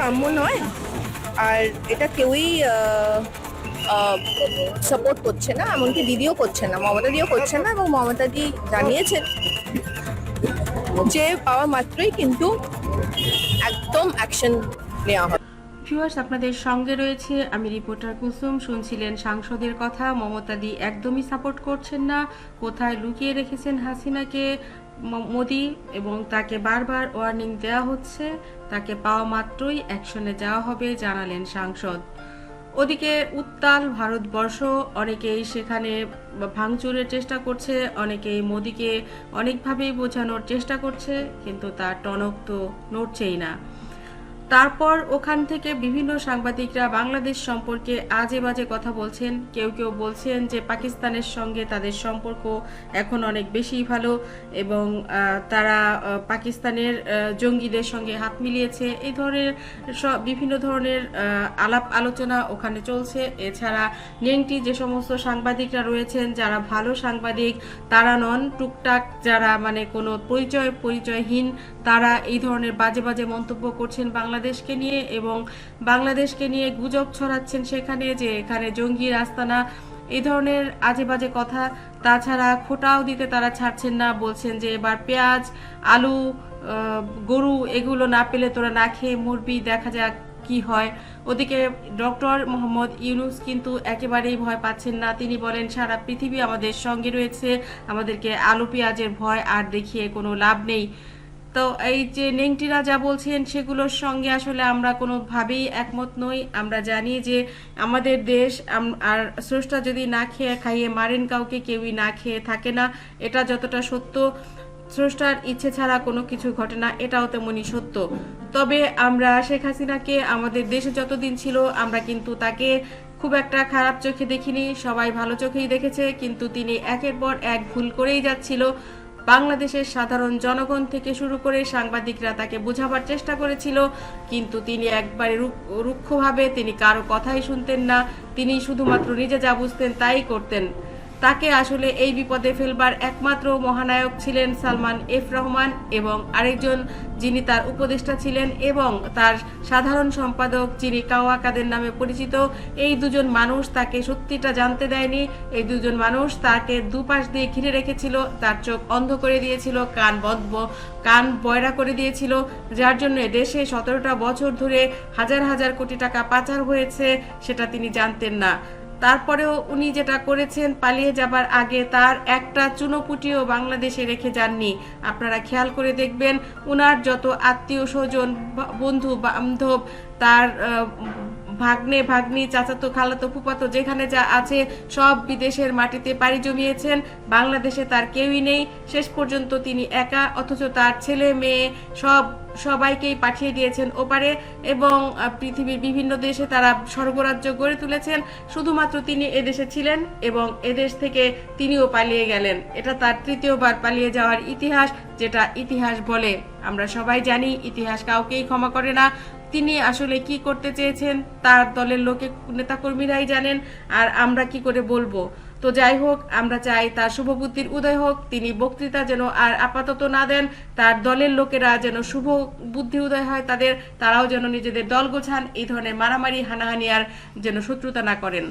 কাম্য নয়। আর এটা কেউই সাপোর্ট করছে না, এমনকি দিদিও করছে না, মমতা দিও করছে না এবং মমতা দি জানিয়েছেন যে পাওয়া মাত্রই কিন্তু একদম অ্যাকশন নেওয়া হবে। ভিউয়ার্স আপনাদের সঙ্গে রয়েছে আমি রিপোর্টার কুসুম। শুনছিলেন সাংসদের কথা, মমতা দি একদমই সাপোর্ট করছেন না, কোথায় লুকিয়ে রেখেছেন হাসিনাকে? মোদি এবং তাকে বারবার ওয়ার্নিং দেওয়া হচ্ছে, তাকে পাওয়া মাত্রই অ্যাকশনে যাওয়া হবে জানালেন সাংসদ। ওদিকে উত্তাল ভারতবর্ষ, অনেকেই সেখানে ভাঙচুরের চেষ্টা করছে, অনেকেই মোদিকে অনেকভাবেই বোঝানোর চেষ্টা করছে, কিন্তু তার টনক তো নড়ছেই না। তারপর ওখান থেকে বিভিন্ন সাংবাদিকরা বাংলাদেশ সম্পর্কে আজে বাজে কথা বলছেন। কেউ কেউ বলছেন যে পাকিস্তানের সঙ্গে তাদের সম্পর্ক এখন অনেক বেশি ভালো এবং তারা পাকিস্তানের জঙ্গিদের সঙ্গে হাত মিলিয়েছে। এই ধরনের বিভিন্ন ধরনের আলাপ আলোচনা ওখানে চলছে। এছাড়া নেংটি যে সমস্ত সাংবাদিকরা রয়েছেন, যারা ভালো সাংবাদিক, তারা নন। টুকটাক যারা মানে কোনো পরিচয়, পরিচয়হীন তারা এই ধরনের বাজে বাজে মন্তব্য করছেন বাংলাদেশকে নিয়ে এবং বাংলাদেশকে নিয়ে গুজব ছড়াচ্ছেন সেখানে যে এখানে জঙ্গি রাস্তানা এই ধরনের আজে বাজে কথা তাছাড়া খোটাও দিতে তারা ছাড়ছেন না। বলছেন যে এবার পেঁয়াজ, আলু গরু এগুলো না পেলে তোরা না খেয়ে মরবি, দেখা যাক কি হয়। ওদিকে ডক্টর মোহাম্মদ ইউনুস কিন্তু একেবারেই ভয় পাচ্ছেন না। তিনি বলেন, সারা পৃথিবী আমাদের সঙ্গে রয়েছে, আমাদেরকে আলু, পেঁয়াজের ভয় আর দেখিয়ে কোনো লাভ নেই। তো এই যে নেংটিরা যা বলছেন, সেগুলোর সঙ্গে আসলে আমরা কোনোভাবেই একমত নই। আমরা জানি যে আমাদের দেশ আর স্রষ্টা যদি না খেয়ে খাইয়ে মারেন কাউকে, কেউই না খেয়ে থাকে না। এটা যতটা সত্য, স্রষ্টার ইচ্ছে ছাড়া কোনো কিছু ঘটে না, এটাও তেমনই সত্য। তবে আমরা শেখ হাসিনাকে, আমাদের দেশে যতদিন ছিল, আমরা কিন্তু তাকে খুব একটা খারাপ চোখে দেখিনি। সবাই ভালো চোখেই দেখেছে, কিন্তু তিনি একের পর এক ভুল করেই যাচ্ছিল। বাংলাদেশের সাধারণ জনগণ থেকে শুরু করে সাংবাদিকরা তাকে বোঝাবার চেষ্টা করেছিল, কিন্তু তিনি একবারে রুক- রুক্ষভাবে তিনি কারও কথাই শুনতেন না। তিনি শুধুমাত্র নিজে যা বুঝতেন তাই করতেন। তাকে আসলে এই বিপদে ফেলবার একমাত্র মহানায়ক ছিলেন সালমান এফ রহমান এবং আরেকজন যিনি তার উপদেষ্টা ছিলেন এবং তার সাধারণ সম্পাদক যিনি কাওয়াকাদের নামে পরিচিত, এই দুজন মানুষ তাকে সত্যিটা জানতে দেয়নি। এই দুজন মানুষ তাকে দুপাশ দিয়ে ঘিরে রেখেছিল, তার চোখ অন্ধ করে দিয়েছিল, কান বদ্ধ, কান বয়রা করে দিয়েছিল, যার জন্য দেশে সতেরোটা বছর ধরে হাজার হাজার কোটি টাকা পাচার হয়েছে, সেটা তিনি জানতেন না। তারপরেও উনি যেটা করেছেন, পালিয়ে যাবার আগে তার একটা চুনোপুটিও বাংলাদেশে রেখে যাননি। আপনারা খেয়াল করে দেখবেন, উনার যত আত্মীয় স্বজন বন্ধু বান্ধব তার ভাগ্নে, ভাগ্নি, চাচাতো, খালাতো ফুপাতো যেখানে যা আছে সব বিদেশের মাটিতে পাড়ি জমিয়েছেন। বাংলাদেশে তার কেউই নেই। শেষ পর্যন্ত তিনি একা, অথচ তার ছেলে, মেয়ে সব সবাইকেই পাঠিয়ে দিয়েছেন ওপারে এবং পৃথিবীর বিভিন্ন দেশে তারা স্বর্গরাজ্য গড়ে তুলেছেন। শুধুমাত্র তিনি এদেশে ছিলেন এবং এদেশ থেকে তিনিও পালিয়ে গেলেন। এটা তার তৃতীয়বার পালিয়ে যাওয়ার ইতিহাস, যেটা ইতিহাস বলে। আমরা সবাই জানি, ইতিহাস কাউকেই ক্ষমা করে না। তিনি আসলে কি করতে চেয়েছেন, তার দলের লোকে, নেতাকর্মীরাই জানেন, আর আমরা কি করে বলব। তো যাই হোক, আমরা চাই তার শুভবুদ্ধির উদয় হোক, তিনি বক্তৃতা যেন আর আপাতত না দেন, তার দলের লোকেরা যেন শুভ বুদ্ধি উদয় হয়, তাদের, তারাও যেন নিজেদের দল গোছান, এই ধরনের মারামারি, হানাহানি আর যেন শত্রুতা না করেন।